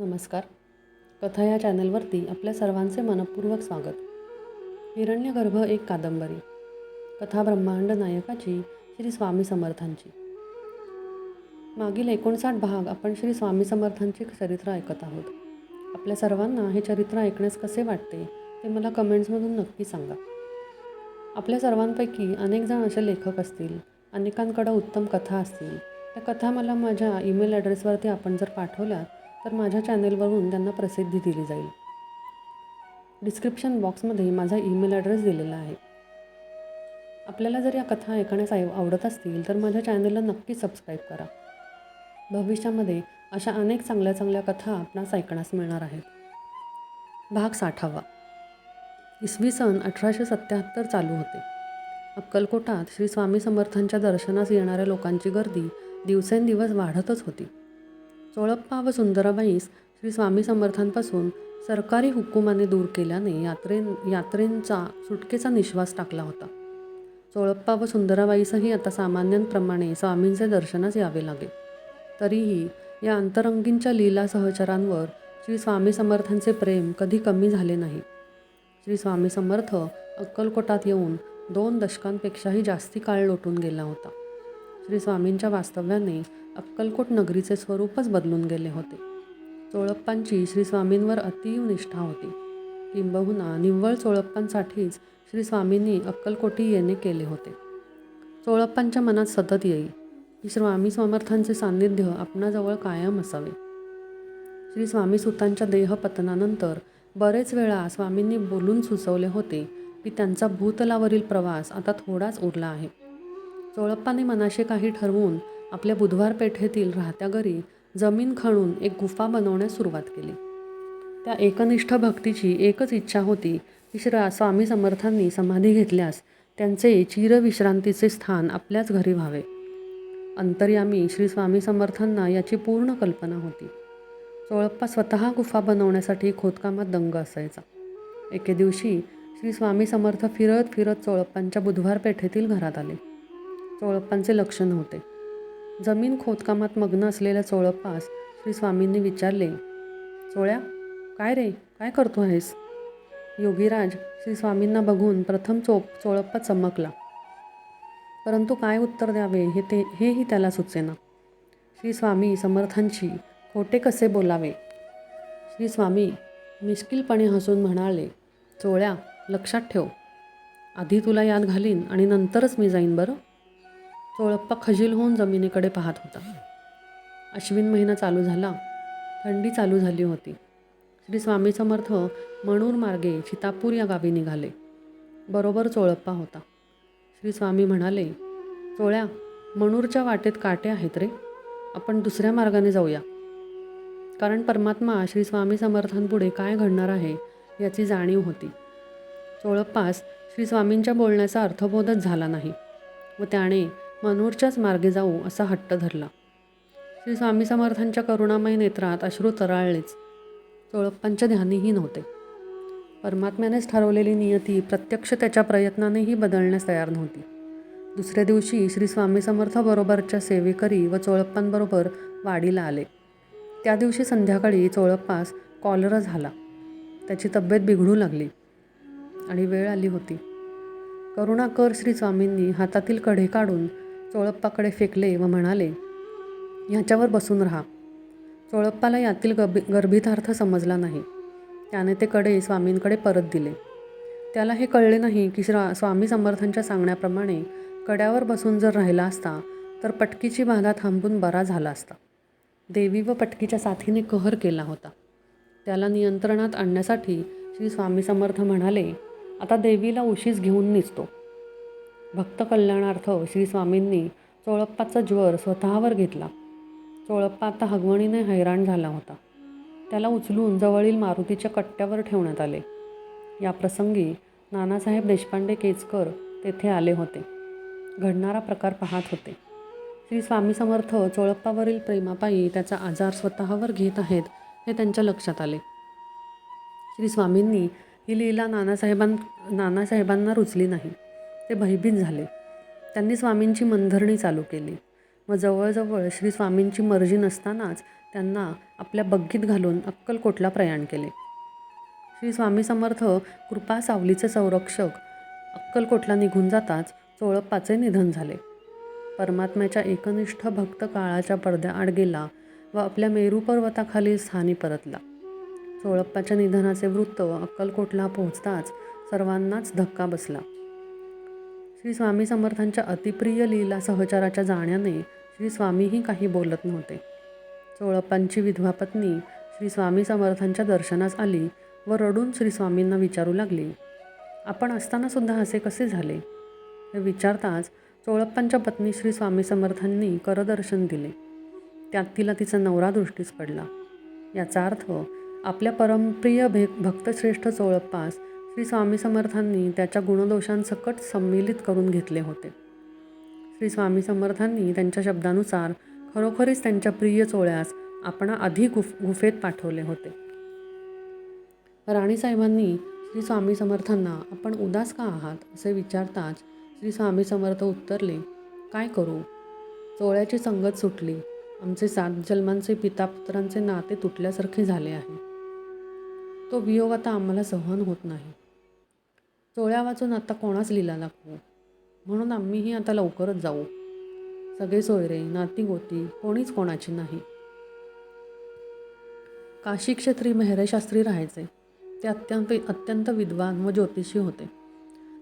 नमस्कार. कथा या चॅनलवरती आपल्या सर्वांचे मनपूर्वक स्वागत. हिरण्यगर्भ एक कादंबरी. कथा ब्रह्मांड नायकाची श्री स्वामी समर्थांची. मागील एकोणसाठ भाग आपण श्री स्वामी समर्थांची चरित्र ऐकत आहोत. आपल्या सर्वांना हे चरित्र ऐकण्यास कसे वाटते ते मला कमेंट्समधून नक्की सांगा. आपल्या सर्वांपैकी अनेक जण असे लेखक असतील अनेकांकडं उत्तम कथा असतील. त्या कथा मला माझ्या ईमेल ॲड्रेसवरती आपण जर पाठवल्या तर माझ्या चॅनेलवरून त्यांना प्रसिद्धी दिली जाईल. डिस्क्रिप्शन बॉक्समध्ये माझा ईमेल ॲड्रेस दिलेला आहे. आपल्याला जर या कथा ऐकण्यास आवडत असतील तर माझ्या चॅनलला नक्की सबस्क्राईब करा. भविष्यामध्ये अशा अनेक चांगल्या चांगल्या कथा आपणास ऐकण्यास मिळणार आहेत. भाग साठावा. इसवी सन अठराशे सत्याहत्तर चालू होते. अक्कलकोटात श्री स्वामी समर्थांच्या दर्शनास येणाऱ्या लोकांची गर्दी दिवसेंदिवस वाढतच होती. चोळप्पा व सुंदराबाईस श्री स्वामी समर्थांपासून सरकारी हुकुमाने दूर केल्याने यात्रे यात्रेंचा सुटकेचा निश्वास टाकला होता. चोळप्पा व सुंदराबाईसही आता सामान्यांप्रमाणे स्वामींचे दर्शनास यावे लागे. तरीही या अंतरंगींच्या लीला सहचरांवर श्री स्वामी समर्थांचे प्रेम कधी कमी झाले नाही. श्री स्वामी समर्थ अक्कलकोटात येऊन दोन दशकांपेक्षाही जास्ती काळ लोटून गेला होता. श्री स्वामींच्या वास्तव्याने अक्कलकोट नगरीचे स्वरूपच बदलून गेले होते. चोळप्पांची श्री स्वामींवर अतीव निष्ठा होती. किंबहुना निव्वळ चोळप्पांसाठीच श्री स्वामींनी अक्कलकोटी येणे केले होते. चोळप्पांच्या मनात सतत येई की स्वामी समर्थांचे सान्निध्य आपणाजवळ कायम असावे. श्री स्वामी सुतांच्या देहपतनानंतर बरेच वेळा स्वामींनी बोलून सुचवले होते की त्यांचा भूतलावरील प्रवास आता थोडाच उरला आहे. चोळप्पाने मनाशी काही ठरवून आपल्या बुधवार पेठेतील राहत्या घरी जमीन खणून एक गुफा बनवण्यास सुरुवात केली. त्या एकनिष्ठ भक्तीची एकच इच्छा होती की श्री स्वामी समर्थांनी समाधी घेतल्यास त्यांचे चिरविश्रांतीचे स्थान आपल्याच घरी व्हावे. अंतर्यामी श्री स्वामी समर्थांना याची पूर्ण कल्पना होती. चोळप्पा स्वतः गुफा बनवण्यासाठी खोदकामात दंग असायचा. एके दिवशी श्री स्वामी समर्थ फिरत फिरत चोळप्पांच्या बुधवार पेठेतील घरात आले. चोळप्पांचे लक्ष नव्हते. जमीन खोदकामात मग्न असलेल्या चोळप्पास श्री स्वामींनी विचारले चोळ्या काय रे? काय करतो आहेस? योगीराज श्री स्वामींना बघून प्रथम चोप चोळप्पा चमकला. परंतु काय उत्तर द्यावे हे ते हेही त्याला सुचेना. श्री स्वामी समर्थांशी खोटे कसे बोलावे? श्री स्वामी मिश्किलपणे हसून म्हणाले चोळ्या लक्षात ठेव. आधी तुला याद घालीन आणि नंतरच मी जाईन बरं? चोळप्पा खजील होऊन जमिनीकडे पाहत होता. अश्विन महिना चालू झाला. थंडी चालू झाली होती. श्री स्वामी समर्थ मणूर मार्गे चितापूर या गावी निघाले. बरोबर चोळप्पा होता. श्री स्वामी म्हणाले चोळ्या मणूरच्या वाटेत काटे आहेत रे. आपण दुसऱ्या मार्गाने जाऊया. कारण परमात्मा श्री स्वामी समर्थांपुढे काय घडणार आहे याची जाणीव होती. चोळप्पास श्री स्वामींच्या बोलण्याचा अर्थबोधच झाला नाही. व त्याने मनोरच्याच मार्गे जाऊ असा हट्ट धरला. श्री स्वामी समर्थांच्या करुणामय नेत्रात अश्रू तराळलेच. चोळप्पांच्या ध्यानीही नव्हते. परमात्म्यानेच ठरवलेली नियती प्रत्यक्ष त्याच्या प्रयत्नानेही बदलण्यास तयार नव्हती. दुसऱ्या दिवशी श्री स्वामी समर्थाबरोबरच्या सेवेकरी व चोळप्पांबरोबर वाडीला आले. त्या दिवशी संध्याकाळी चोळप्पास कॉलरा झाला. त्याची तब्येत बिघडू लागली आणि वेळ आली होती. करुणाकर श्री स्वामींनी हातातील कढे काढून चोळप्पाकडे फेकले व म्हणाले ह्याच्यावर बसून राहा. चोळप्पाला यातील गबी गर्भितार्थ समजला नाही. त्याने ते कडे स्वामींकडे परत दिले. त्याला हे कळले नाही की श्रा स्वामी समर्थांच्या सांगण्याप्रमाणे कड्यावर बसून जर राहिला असता तर पटकीची बाधा थांबून बरा झाला असता. देवी व पटकीच्या साथीने कहर केला होता. त्याला नियंत्रणात आणण्यासाठी श्री स्वामी समर्थ म्हणाले आता देवीला उशीस घेऊन निसतो भक्त कल्याणार्थ श्री स्वामींनी चोळप्पाचा ज्वर स्वतःवर घेतला. चोळप्पा आता हगवणीने हैराण झाला होता. त्याला उचलून जवळील मारुतीच्या कट्ट्यावर ठेवण्यात आले. या प्रसंगी नानासाहेब देशपांडे केचकर तेथे आले होते. घडणारा प्रकार पाहत होते. श्री स्वामी समर्थ चोळप्पावरील प्रेमापायी त्याचा आजार स्वतःवर घेत आहेत हे त्यांच्या लक्षात आले. श्री स्वामींनी ही लीला नानासाहेबां नानासाहेबांना रुचली नाही. ते भयभीत झाले. त्यांनी स्वामींची मनधरणी चालू केली. व जवळजवळ श्री स्वामींची मर्जी नसतानाच त्यांना आपल्या बग्गीत घालून अक्कलकोटला प्रयाण केले. श्री स्वामी समर्थ कृपा सावलीचे संरक्षक अक्कलकोटला निघून जाताच चोळप्पाचे निधन झाले. परमात्म्याच्या एकनिष्ठ भक्त काळाच्या पडद्याआड गेला व आपल्या मेरू पर्वताखाली स्थानी परतला. चोळप्पाच्या निधनाचे वृत्त अक्कलकोटला पोहोचताच सर्वांनाच धक्का बसला. श्री स्वामी समर्थांच्या अतिप्रिय लीला सहचाराच्या जाण्याने श्री स्वामीही काही बोलत नव्हते. चोळप्पांची विधवा पत्नी श्री स्वामी समर्थांच्या दर्शनास आली व रडून श्री स्वामींना विचारू लागली आपण असताना सुद्धा असे कसे झाले? हे विचारताच चोळप्पांच्या पत्नी श्री स्वामी समर्थांनी करदर्शन दिले. त्यात तिला तिचा नवरा दृष्टीस पडला. याचा अर्थ आपल्या परमप्रिय भे भक्तश्रेष्ठ चोळप्पास श्री स्वामी समर्थांनी त्याच्या गुणदोषांसकट संमिलित करून घेतले होते. श्री स्वामी समर्थांनी त्यांच्या शब्दानुसार खरोखरीच त्यांच्या प्रिय चोळ्यास आपणा आधी गुफ गुफेत पाठवले होते. राणीसाहेबांनी श्री स्वामी समर्थांना आपण उदास का आहात? असे विचारताच श्री स्वामी समर्थ उत्तरले काय करू? चोळ्याची संगत सुटली. आमचे सात जन्मांचे पितापुत्रांचे नाते तुटल्यासारखे झाले आहे. तो वियोग आता आम्हाला सहन होत नाही. चोळ्या वाचून आता कोणाच लिला लागतो म्हणून आम्हीही आता लवकरच जाऊ. सगळे सोयरे नाती गोती कोणीच कोणाची नाही. काशी क्षेत्री मेहरेशास्त्री राहायचे. ते अत्यंत अत्यंत विद्वान व ज्योतिषी होते.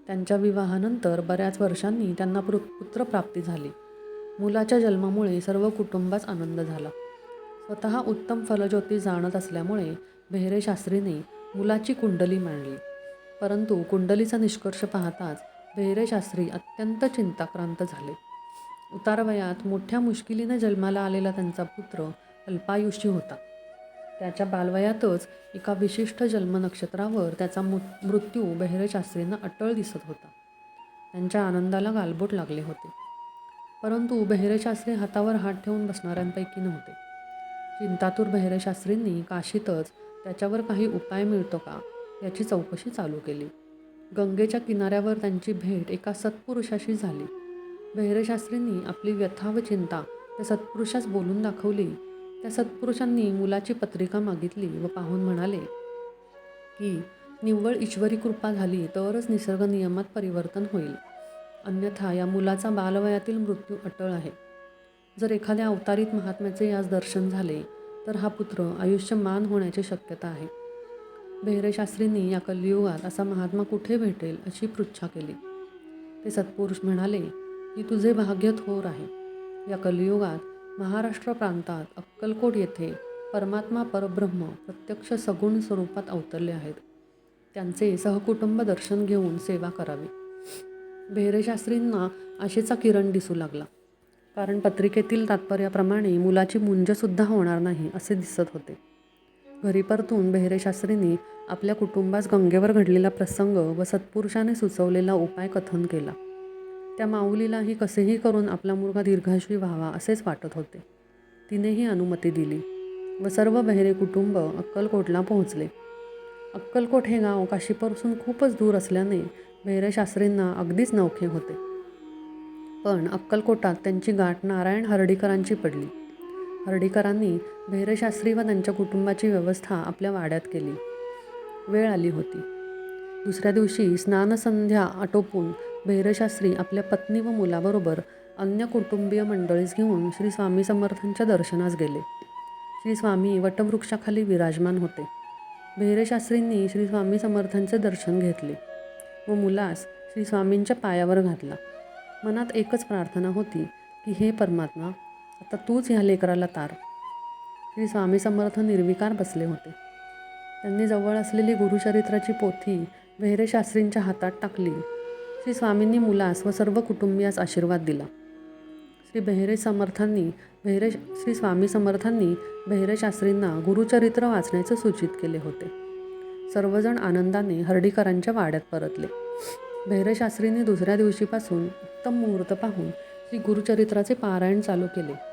त्यांच्या विवाहानंतर बऱ्याच वर्षांनी त्यांना पृ पुत्रप्राप्ती झाली. मुलाच्या जन्मामुळे सर्व कुटुंबास आनंद झाला. स्वतः उत्तम फलज्योती जाणत असल्यामुळे बेहरे शास्त्रीने मुलाची कुंडली मांडली. परंतु कुंडलीचा निष्कर्ष पाहताच बेहरे शास्त्री अत्यंत चिंताक्रांत झाले. उतारवयात मोठ्या मुश्किलीने जन्माला आलेला त्यांचा पुत्र अल्पायुषी होता. त्याच्या बालवयातच एका विशिष्ट जन्मनक्षत्रावर त्याचा मु मृत्यू बेहरेशास्त्रींना अटळ दिसत होता. त्यांच्या आनंदाला गालबोट लागले होते. परंतु बेहरेशास्त्री हातावर हात ठेवून बसणाऱ्यांपैकी नव्हते. चिंतातूर बेहरेशास्त्रींनी काशीतच त्याच्यावर काही उपाय मिळतो का? याची चौकशी चालू केली. गंगेच्या किनाऱ्यावर त्यांची भेट एका सत्पुरुषाशी झाली. बहिरशास्त्रींनी आपली व्यथा व चिंता त्या सत्पुरुषास बोलून दाखवली. त्या सत्पुरुषांनी मुलाची पत्रिका मागितली व पाहून म्हणाले की निव्वळ ईश्वरी कृपा झाली तरच निसर्ग नियमात परिवर्तन होईल. अन्यथा या मुलाचा बालवयातील मृत्यू अटळ आहे. जर एखाद्या अवतारित महात्म्याचे यास दर्शन झाले तर हा पुत्र आयुष्यमान होण्याची शक्यता आहे. बेहरेशास्त्रींनी या कलियुगात असा महात्मा कुठे भेटेल अशी पृच्छा केली. ते सत्पुरुष म्हणाले की तुझे भाग्य थोर आहे. या कलियुगात महाराष्ट्र प्रांतात अक्कलकोट येथे परमात्मा परब्रह्म प्रत्यक्ष सगुण स्वरूपात अवतरले आहेत. त्यांचे सहकुटुंब दर्शन घेऊन सेवा करावी. बेहरेशास्त्रींना आशेचा किरण दिसू लागला. कारण पत्रिकेतील तात्पर्याप्रमाणे मुलाची मुंजसुद्धा होणार नाही असे दिसत होते. घरी परतून बेहरेशास्त्रींनी आपल्या कुटुंबास गंगेवर घडलेला प्रसंग व सत्पुरुषाने सुचवलेला उपाय कथन केला. त्या माऊलीलाही कसेही करून आपला मुलगा दीर्घाशी व्हावा असेच वाटत होते. तिनेही अनुमती दिली व सर्व बहिरे कुटुंब अक्कलकोटला पोहोचले. अक्कलकोट हे गाव काशीपासून खूपच दूर असल्याने बेहरेशास्त्रींना अगदीच नवखे होते. पण अक्कलकोटात त्यांची गाठ नारायण हर्डीकरांची पडली. हर्डीकरांनी भैरशास्त्री व त्यांच्या कुटुंबाची व्यवस्था आपल्या वाड्यात केली. वेळ आली होती. दुसऱ्या दिवशी स्नानसंध्या आटोपून भैरशास्त्री आपल्या पत्नी व मुलाबरोबर अन्य कुटुंबीय मंडळीस घेऊन श्री स्वामी समर्थांच्या दर्शनास गेले. श्री स्वामी वटवृक्षाखाली विराजमान होते. भैरशास्त्रींनी श्री स्वामी समर्थांचे दर्शन घेतले व मुलास श्री स्वामींच्या पायावर घातला. मनात एकच प्रार्थना होती की हे परमात्मा आता तूच ह्या लेकराला तार. श्री स्वामी समर्थ निर्विकार बसले होते. त्यांनी जवळ असलेली गुरुचरित्राची पोथी बेहरे शास्त्रींच्या हातात टाकली. श्री स्वामींनी मुलास व सर्व कुटुंबियास आशीर्वाद दिला. श्री बेहरे समर्थांनी बेहरे श्री स्वामी समर्थांनी बेहरे शास्त्रींना गुरुचरित्र वाचण्याचे सूचित केले होते. सर्वजण आनंदाने हर्डीकरांच्या वाड्यात परतले. बेहरे शास्त्रींनी दुसऱ्या दिवशीपासून उत्तम मुहूर्त पाहून श्री गुरुचरित्राचे पारायण चालू केले.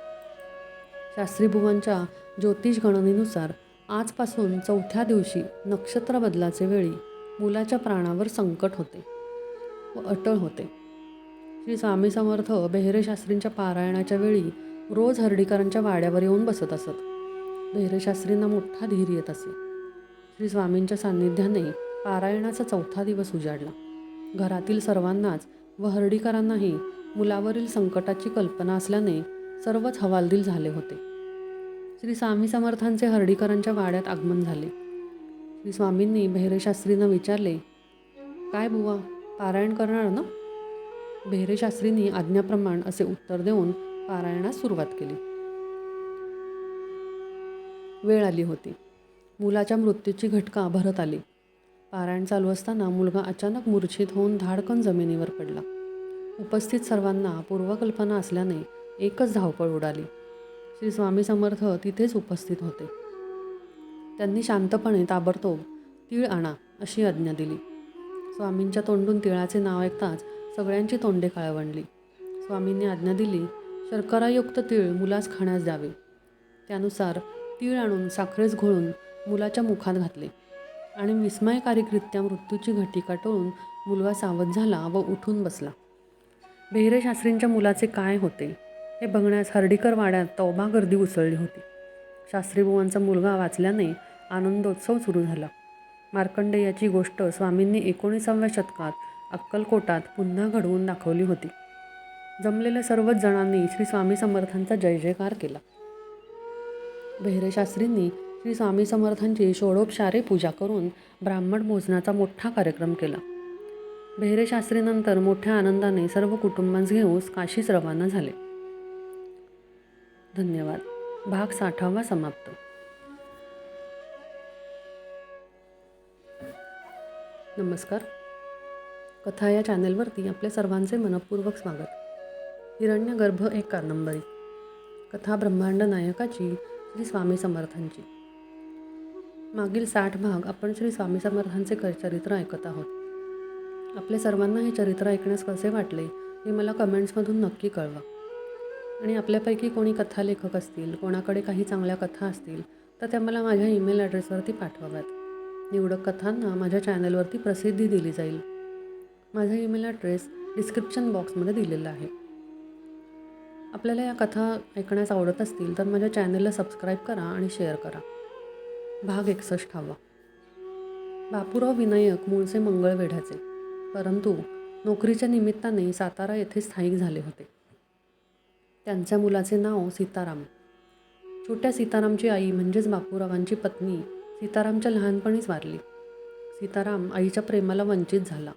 शास्त्रीबुवांच्या ज्योतिष गणनेनुसार आजपासून चौथ्या दिवशी नक्षत्र बदलाचे वेळी मुलाच्या प्राणावर संकट होते व अटळ होते. श्री स्वामी समर्थ बेहरे शास्त्रींच्या पारायणाच्या वेळी रोज हर्डीकरांच्या वाड्यावर येऊन बसत असत. धैर्यशास्त्रींना मोठा धीर येत असे. श्री स्वामींच्या सान्निध्याने पारायणाचा चौथा दिवस उजाडला. घरातील सर्वांनाच व हर्डीकरांनाही मुलावरील संकटाची कल्पना असल्याने सर्वच हवालदिल झाले होते. श्री स्वामी समर्थांचे हर्डीकरांच्या वाड्यात आगमन झाले. श्री स्वामींनी बहिरेशास्त्रींना विचारले काय बुवा पारायण करणार ना? बहिरेशास्त्रींनी आज्ञाप्रमाण असे उत्तर देऊन पारायणास सुरुवात केली. वेळ आली होती. मुलाच्या मृत्यूची घटका भरत आली. पारायण चालू असताना मुलगा अचानक मूर्छित होऊन धाडकन जमिनीवर पडला. उपस्थित सर्वांना पूर्वकल्पना असल्याने एकच धावपळ उडाली. श्री स्वामी समर्थ तिथेच उपस्थित होते. त्यांनी शांतपणे ताबडतोब तीळ आणा अशी आज्ञा दिली. स्वामींच्या तोंडून तिळाचे नाव ऐकताच सगळ्यांची तोंडे काळवंडली. स्वामींनी आज्ञा दिली शर्करायुक्त तीळ मुलास खाण्यास द्यावे. त्यानुसार तीळ आणून साखरेस घोळून मुलाच्या मुखात घातले आणि विस्मयकारिकरित्या मृत्यूची घटिका टोळून मुलगा सावध झाला व उठून बसला. बेहरे शास्त्रींच्या मुलाचे काय होते? हे बघण्यास हर्डीकर वाड्यात तौबा गर्दी उसळली होती. शास्त्रीबुवांचा मुलगा वाचल्याने आनंदोत्सव सुरू झाला. मार्कंडेयाची गोष्ट स्वामींनी एकोणीसाव्या शतकात अक्कलकोटात पुन्हा घडवून दाखवली होती. जमलेल्या सर्वच जणांनी श्री स्वामी समर्थांचा जय जयकार केला. बेहरेशास्त्रींनी श्री स्वामी समर्थांची षोडोपचारे पूजा करून ब्राह्मण भोजनाचा मोठा कार्यक्रम केला. बेहरेशास्त्रीनंतर मोठ्या आनंदाने सर्व कुटुंबांस घेऊन काशीस रवाना झाले. धन्यवाद. भाग साठावा समाप्त. नमस्कार. कथा या चॅनेलवरती आपल्या सर्वांचे मनपूर्वक स्वागत. हिरण्यगर्भ एक कादंबरी. कथा ब्रह्मांड नायकाची श्री स्वामी समर्थांची. मागील साठ भाग आपण श्री स्वामी समर्थांचे क चरित्र ऐकत आहोत. आपल्या सर्वांना हे चरित्र ऐकण्यास कसे वाटले हे मला कमेंट्समधून नक्की कळवा. आणि आपल्यापैकी कोणी कथालेखक असतील कोणाकडे काही चांगल्या कथा असतील तर त्या मला माझ्या ईमेल ॲड्रेसवरती पाठवाव्यात. निवडक कथांना माझ्या चॅनलवरती प्रसिद्धी दिली जाईल. माझा ईमेल ॲड्रेस डिस्क्रिप्शन बॉक्समध्ये दिलेला आहे. आपल्याला या कथा ऐकण्यास आवडत असतील तर माझ्या चॅनलला सबस्क्राईब करा आणि शेअर करा. भाग एकसष्ट हवा. बापूराव विनायक मूळचे मंगळवेढ्याचे. परंतु नोकरीच्या निमित्ताने सातारा येथे स्थायिक झाले होते. त्यांच्या मुलाचे नाव सीताराम. छोट्या सीतारामची आई म्हणजेच बापूरावांची पत्नी सीतारामच्या लहानपणीच वारली. सीताराम आईच्या प्रेमाला वंचित झाला.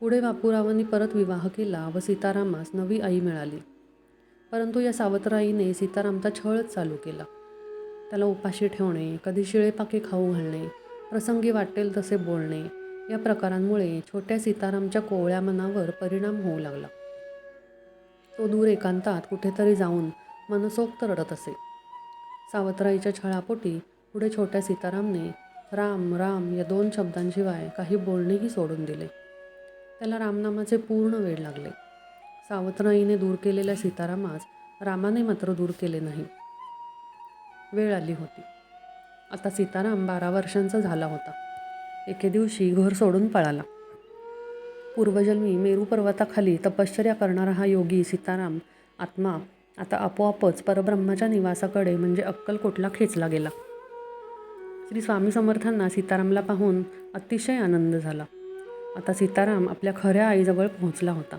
पुढे बापूरावांनी परत विवाह केला व सीतारामास नवी आई मिळाली. परंतु या सावत्राईने सीतारामचा छळच चालू केला. त्याला उपाशी ठेवणे कधी शिळेपाके खाऊ घालणे प्रसंगी वाटेल तसे बोलणे या प्रकारांमुळे छोट्या सीतारामच्या कोवळ्या मनावर परिणाम होऊ लागला. तो दूर एकांतात कुठेतरी जाऊन मनसोक्त रडत असे. सावत्राईच्या छळापोटी पुढे छोट्या सीतारामने राम राम या दोन शब्दांशिवाय काही बोलणेही सोडून दिले. त्याला रामनामाचे पूर्ण वेळ लागले. सावत्राईने दूर केलेल्या सीतारामास रामाने मात्र दूर केले नाही. वेळ आली होती. आता सीताराम बारा वर्षांचा झाला होता. एके दिवशी घर सोडून पळाला. पूर्वजन्मी मेरू पर्वताखाली तपश्चर्या करणारा हा योगी सीताराम आत्मा आता आपोआपच परब्रह्माच्या निवासाकडे म्हणजे अक्कलकोटला खेचला गेला. श्री स्वामी समर्थांना सीतारामला पाहून अतिशय आनंद झाला. आता सीताराम आपल्या खऱ्या आईजवळ पोहोचला होता.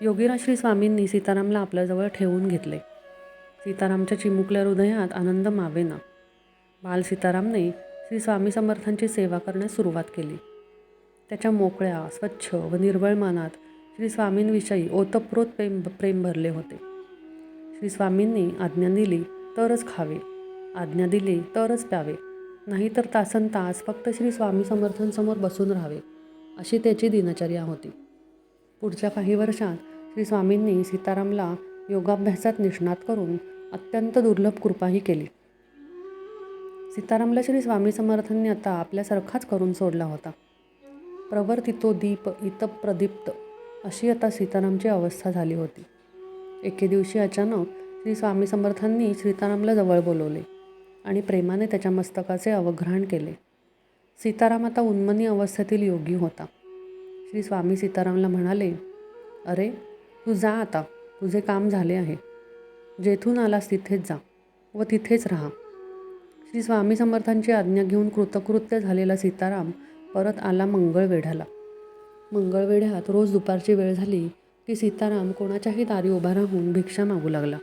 योगीराज श्री स्वामींनी सीतारामला आपल्याजवळ ठेवून घेतले. सीतारामच्या चिमुकल्या हृदयात आनंद मावेना. बाल सीतारामने श्री स्वामी समर्थांची सेवा करण्यास सुरुवात केली. त्याच्या मोकळ्या स्वच्छ व निर्बळ मनात श्री स्वामींविषयी ओतप्रोत प्रेम प्रेम भरले होते. श्री स्वामींनी आज्ञा दिली तरच खावे. आज्ञा दिली तरच प्यावे. नाहीतर तासन तास फक्त श्री स्वामी समर्थांसमोर बसून राहावे अशी त्याची दिनचर्या होती. पुढच्या काही वर्षात श्री स्वामींनी सीतारामला योगाभ्यासात निष्णात करून अत्यंत दुर्लभ कृपाही केली. सीतारामला श्री स्वामी समर्थांनी आता आपल्यासारखाच करून सोडला होता. प्रवर्तितो दीप इतप्रदीप्त अशी आता सीतारामची अवस्था झाली होती. एके दिवशी अचानक श्री स्वामी समर्थांनी सीतारामला जवळ बोलवले आणि प्रेमाने त्याच्या मस्तकाचे अवग्रहण केले. सीताराम आता उन्मनी अवस्थेतील योगी होता. श्री स्वामी सीतारामला म्हणाले अरे तू जा आता. तुझे काम झाले आहे. जेथून आलास तिथेच जा व तिथेच राहा. श्री स्वामी समर्थांची आज्ञा घेऊन कृतकृत्य झालेला सीताराम परत आला मंगळवेढ्याला. मंगळवेढ्यात रोज दुपारची वेळ झाली की सीताराम कोणाच्याही दारी उभा राहून भिक्षा मागू लागला.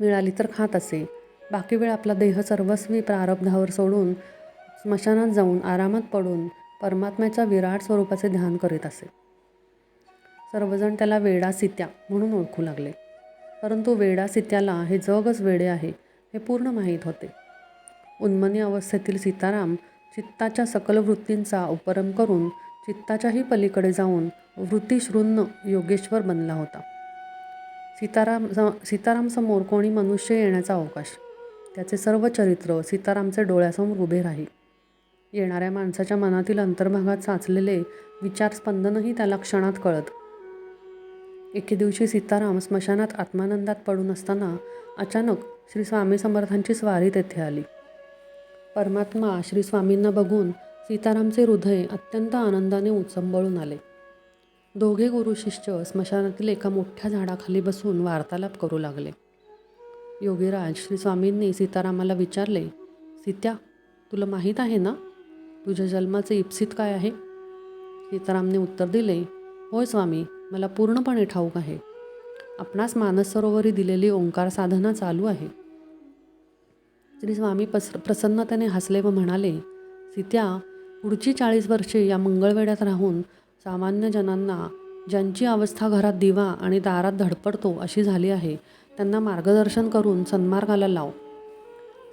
मिळाली तर खात असे. बाकी वेळ आपला देह सर्वस्वी प्रारब्धावर सोडून स्मशानात जाऊन आरामात पडून परमात्म्याच्या विराट स्वरूपाचे ध्यान करीत असे. सर्वजण त्याला वेडा सित्या म्हणून ओळखू लागले. परंतु वेडा सित्याला हे जगच वेडे आहे हे पूर्ण माहीत होते. उन्मनी अवस्थेतील सीताराम चित्ताच्या सकल वृत्तींचा उपरम करून चित्ताच्याही पलीकडे जाऊन वृत्तीशृन्न योगेश्वर बनला होता. सीताराम सीतारामसमोर कोणी मनुष्य येण्याचा अवकाश. त्याचे सर्व चरित्र सीतारामचे डोळ्यासमोर उभे राही. येणाऱ्या माणसाच्या मनातील अंतर्भागात साचलेले विचारस्पंदनही त्याला क्षणात कळत. एके दिवशी सीताराम स्मशानात आत्मानंदात पडून असताना अचानक श्री स्वामी समर्थांची स्वारी तेथे आली. परमात्मा श्री स्वामींना बघून सीतारामचे हृदय अत्यंत आनंदाने उचंबळून आले. दोघे गुरु शिष्य स्मशानातील एका मोठ्या झाडाखाली बसून वार्तालाप करू लागले. योगीराज श्री स्वामींनी सीतारामाला विचारले सीत्या तुला माहीत आहे ना? तुझ्या जन्माचे इप्सित काय आहे? सीतारामने उत्तर दिले होय स्वामी मला पूर्णपणे ठाऊक आहे. आपणास मानस सरोवरी दिलेली ओंकार साधना चालू आहे. श्री स्वामी पस प्रसन्नतेने हसले व म्हणाले सीत्या पुढची चाळीस वर्षे या मंगळवेड्यात राहून सामान्य जनांना ज्यांची अवस्था घरात दिवा आणि दारात धडपडतो अशी झाली आहे त्यांना मार्गदर्शन करून सन्मार्गाला लाव.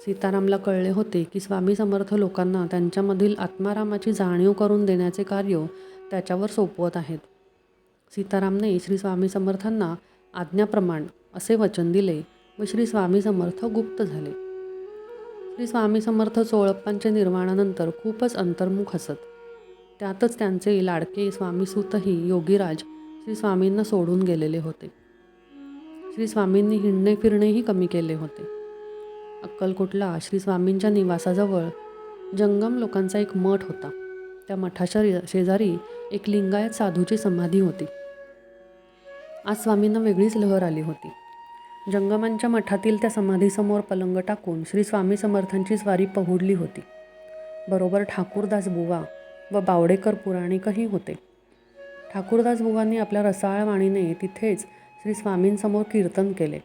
सीतारामला कळले होते की स्वामी समर्थ लोकांना त्यांच्यामधील आत्मारामाची जाणीव करून देण्याचे कार्य त्याच्यावर सोपवत आहेत. सीतारामने श्री स्वामी समर्थांना आज्ञाप्रमाण असे वचन दिले व श्री स्वामी समर्थ गुप्त झाले. श्री स्वामी समर्थ चोळप्पांच्या निर्माणानंतर खूपच अंतर्मुख असत त्यातच त्यांचे लाडके स्वामीसूतही योगीराज श्री स्वामींना सोडून गेलेले होते. श्री स्वामींनी हिंडणे फिरणेही कमी केले होते. अक्कलकोटला श्री स्वामींच्या निवासाजवळ जंगम लोकांचा एक मठ होता. त्या मठाच्या शेजारी एक लिंगायत साधूची समाधी होती. आज स्वामींना वेगळीच लहर आली होती. जंगमांच्या मठातील त्या समाधीसमोर पलंग टाकून श्री स्वामी समर्थांची स्वारी पहुडली होती. बरोबर ठाकूरदास बुवा व बावडेकर पुराणिकही होते. ठाकूरदास बुवांनी आपल्या रसाळ वाणीने तिथेच श्री स्वामींसमोर कीर्तन केले.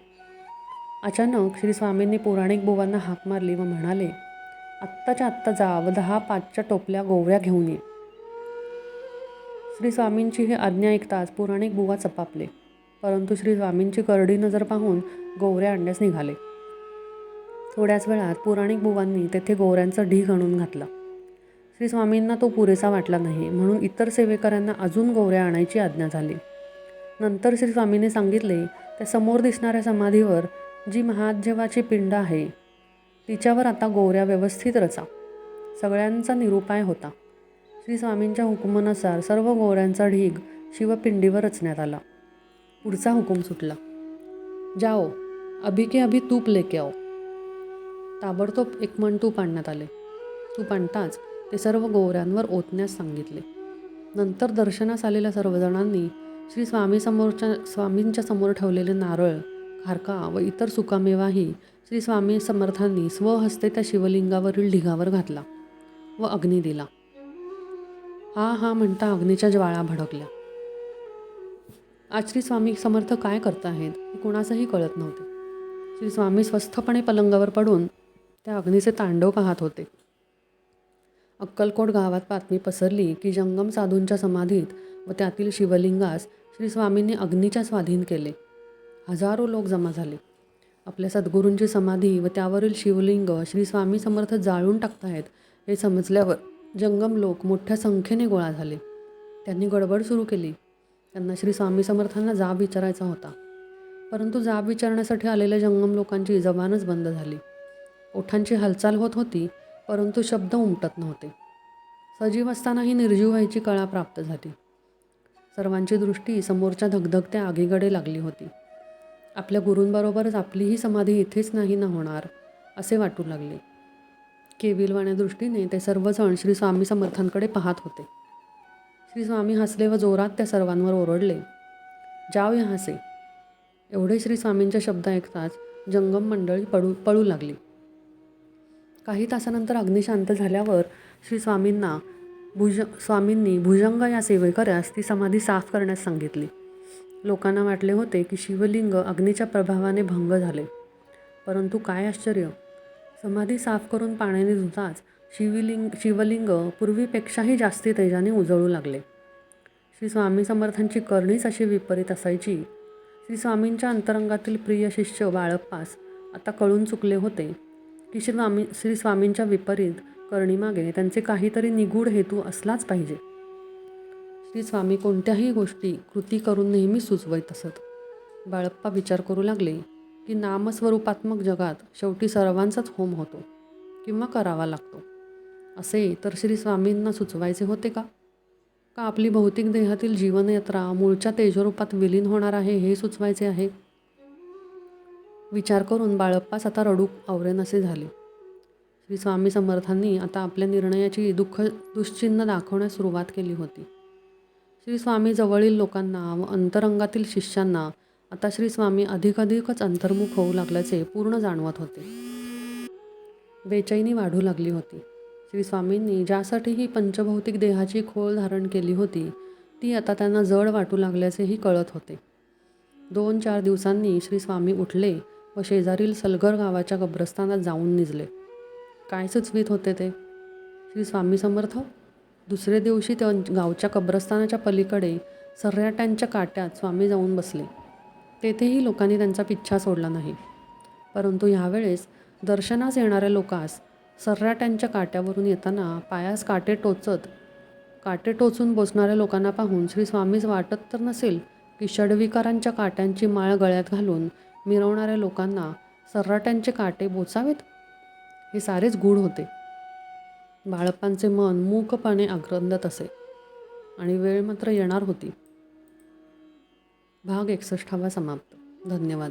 अचानक श्री स्वामींनी पुराणिक बुवांना हाक मारली व म्हणाले आत्ताच्या आत्ता जा व दहा पाचच्या टोपल्या गोवऱ्या घेऊन ये. श्री स्वामींची ही आज्ञा ऐकताच पुराणिक बुवा चपापले. परंतु श्री स्वामींची करडी नजर पाहून गोवरे आणण्यास निघाले. थोड्याच वेळात पुराणिक बुवांनी तेथे गोवऱ्यांचा ढीग आणून घातला. श्री स्वामींना तो पुरेसा वाटला नाही म्हणून इतर सेवेकऱ्यांना अजून गोवऱ्या आणायची आज्ञा झाली. नंतर श्री स्वामींनी सांगितले त्या समोर दिसणाऱ्या समाधीवर जी महादेवाची पिंड आहे तिच्यावर आता गोवऱ्या व्यवस्थित रचा. सगळ्यांचा निरुपाय होता. श्री स्वामींच्या हुकुमानुसार सर्व गोवऱ्यांचा ढीग शिवपिंडीवर रचण्यात आला. पुढचा हुकूम सुटला. जाओ अभी के अभी तूप लेके आओ. ताबडतोब एक मन तूप आणण्यात आले. तूप आणताच ते सर्व गोवऱ्यांवर ओतण्यास सांगितले. नंतर दर्शनास आलेल्या सर्वजणांनी श्री स्वामी समोरच्या स्वामींच्या समोर ठेवलेले नारळ खारका व इतर सुकामेवाही श्री स्वामी समर्थांनी स्वहस्ते त्या शिवलिंगावरील ढिगावर घातला व अग्नी दिला. हा हा म्हणता अग्नीच्या ज्वाळा भडकल्या. आज श्री स्वामी समर्थ काय करत आहेत हे कोणासही कळत नव्हते. श्री स्वामी स्वस्थपणे पलंगावर पडून त्या अग्नीचे तांडव पाहत होते. अक्कलकोट गावात बातमी पसरली की जंगम साधूंच्या समाधीत व त्यातील शिवलिंगास श्री स्वामींनी अग्नीच्या स्वाधीन केले. हजारो लोक जमा झाले. आपल्या सद्गुरूंची समाधी व त्यावरील शिवलिंग श्री स्वामी समर्थ जाळून टाकतायत हे समजल्यावर जंगम लोक मोठ्या संख्येने गोळा झाले. त्यांनी गडबड सुरू केली. त्यांना श्री स्वामी समर्थांना जाब विचारायचा होता. परंतु जाब विचारण्यासाठी आलेल्या जंगम लोकांची जबानच बंद झाली. ओठांची हालचाल होत होती परंतु शब्द उमटत नव्हते. सजीव असतानाही निर्जीव व्हायची कळा प्राप्त झाली. सर्वांची दृष्टी समोरच्या धगधगत्या आगीकडे लागली होती. आपल्या गुरूंबरोबरच आपलीही समाधी इथेच नाही ना होणार असे वाटू लागले. केविलवाण्या दृष्टीने ते सर्वजण श्री स्वामी समर्थांकडे पाहत होते. श्री स्वामी हसले व जोरात त्या सर्वांवर ओरडले. जाव यहाँ एवढे श्री स्वामींचे शब्द ऐकताच जंगम मंडळी पळू पळू लागली. काही तासानंतर अग्निशांत झाल्यावर श्री स्वामींना भुज स्वामींनी भुजंग या सेवेकऱ्यास ती समाधी साफ करण्यास सांगितली. लोकांना वाटले होते की शिवलिंग अग्नीच्या प्रभावाने भंग झाले. परंतु काय आश्चर्य! समाधी साफ करून पाण्याने धुताच शिवलिंग शिवलिंग पूर्वीपेक्षाही जास्ती तेजाने उजळू लागले. श्री स्वामी समर्थांची करणीच अशी विपरीत असायची. श्री स्वामींच्या अंतरंगातील प्रिय शिष्य बाळप्पास आता कळून चुकले होते की श्री स्वामी श्री स्वामींच्या विपरीत करणीमागे त्यांचे काहीतरी निगूढ हेतू असलाच पाहिजे. श्री स्वामी कोणत्याही गोष्टी कृती करून नेहमी सुचवत असत. बाळप्पा विचार करू लागले की नामस्वरूपात्मक जगात शेवटी सर्वांचाच होम होतो किंवा करावा लागतो. असे तर श्री स्वामींना सुचवायचे होते का? का आपली भौतिक देहातील जीवनयात्रा मूळच्या तेजरूपात विलीन होणार आहे हे सुचवायचे आहे? विचार करून बाळप्पास आता रडू आवरेनसे झाले. श्री स्वामी समर्थांनी आता आपल्या निर्णयाची दुःख दुश्चिन्ह दाखवण्यास सुरुवात केली होती. श्री स्वामी जवळील लोकांना व अंतरंगातील शिष्यांना आता श्री स्वामी अधिकाधिकच अंतर्मुख होऊ लागल्याचे पूर्ण जाणवत होते. बेचैनी वाढू लागली होती. श्री स्वामींनी ज्यासाठी ही पंचभौतिक देहाची खोल धारण केली होती ती आता त्यांना जड वाटू लागल्याचेही कळत होते. दोन चार दिवसांनी श्री स्वामी उठले व शेजारील सलगर गावाच्या कब्रस्तानात जाऊन निजले. काय सुचवीत होते ते? श्री स्वामी समर्थ? दुसरे दिवशी त्या गावच्या कब्रस्तानाच्या पलीकडे सर्राट्यांच्या काट्यात स्वामी जाऊन बसले. तेथेही लोकांनी त्यांचा पिच्छा सोडला नाही. परंतु ह्यावेळेस दर्शनास येणाऱ्या लोकांस सर्राट्यांच्या काट्यावरून येताना पायास काटे टोचत काटे टोचून बसणाऱ्या लोकांना पाहून श्री स्वामीच वाटत तर नसेल की षडविकारांच्या काट्यांची माळ गळ्यात घालून मिरवणाऱ्या लोकांना सर्राट्यांचे काटे बोचावेत? हे सारेच गूढ होते. बाळप्पांचे मन मूकपणे आक्रंदत असे आणि वेळ मात्र येणार होती. भाग एकसष्टावा समाप्त. धन्यवाद.